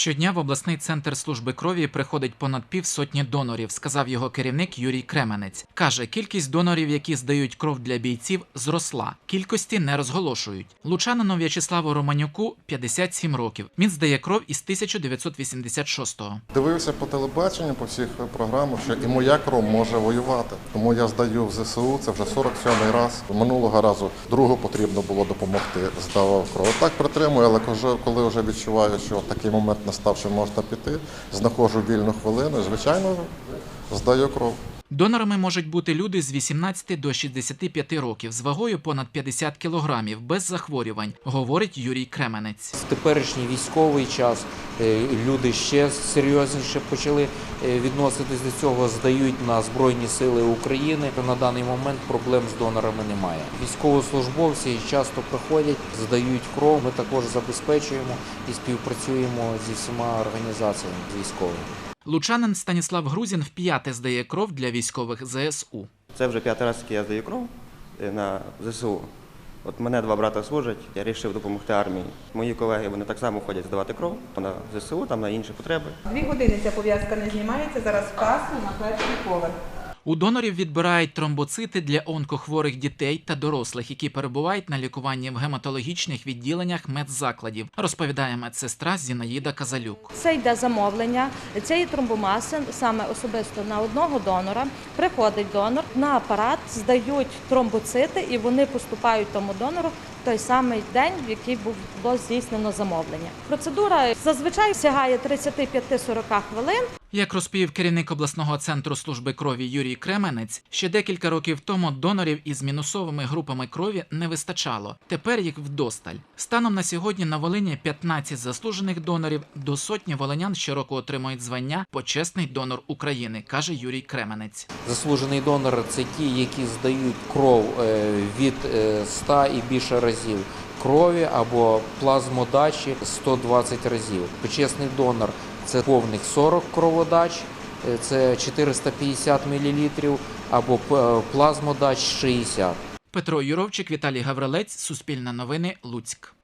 Щодня в обласний центр служби крові приходить понад півсотні донорів, сказав його керівник Юрій Кременець. Каже, кількість донорів, які здають кров для бійців, зросла. Кількості не розголошують. Лучанину В'ячеславу Романюку 57 років. Він здає кров із 1986-го. Дивився по телебаченню, по всіх програмах, що і моя кров може воювати. Тому я здаю в ЗСУ, це вже 47-й раз. Минулого разу другу потрібно було допомогти, здавав кров. Так притримую, але коли- вже відчуваю, що такий момент настав, що можна піти, знаходжу вільну хвилину, і, звичайно, здаю кров. Донорами можуть бути люди з 18 до 65 років з вагою понад 50 кілограмів без захворювань, говорить Юрій Кременець. В теперішній військовий час е, люди ще серйозніше почали е, відноситись до цього, здають на Збройні Сили України. На даний момент проблем з донорами немає. Військовослужбовці часто приходять, здають кров. Ми також забезпечуємо і співпрацюємо зі всіма організаціями військовими. Лучанин Станіслав Грузін вп'яте здає кров для військових ЗСУ. Це вже п'ятий раз, як я здаю кров е, на ЗСУ. От мене два брата служать, я вирішив допомогти армії. Мої колеги вони так само ходять здавати кров на ЗСУ, там на інші потреби. Дві години ця пов'язка не знімається. Зараз в касу на перший поверх. У донорів відбирають тромбоцити для онкохворих дітей та дорослих, які перебувають на лікуванні в гематологічних відділеннях медзакладів, розповідає медсестра Зінаїда Казалюк. Це йде замовлення цієї тромбомаси саме особисто на одного донора. Приходить донор на апарат, здають тромбоцити, і вони поступають тому донору в той самий день, в який було здійснено замовлення. Процедура зазвичай сягає 35-40 хвилин. Як розповів керівник обласного центру служби крові Юрій Кременець, ще декілька років тому донорів із мінусовими групами крові не вистачало. Тепер їх вдосталь. Станом на сьогодні на Волині 15 заслужених донорів до сотні волинян щороку отримують звання Почесний донор України, каже Юрій Кременець. Заслужений донор це ті, які здають кров е, від е, 100 і більше разів крові або плазмодачі 120 разів. Почесний донор це повних 40 кроводач, е, це 450 мл, або е, плазмодач 60. Петро Юровчик, Віталій Гаврилець, Суспільне новини, Луцьк.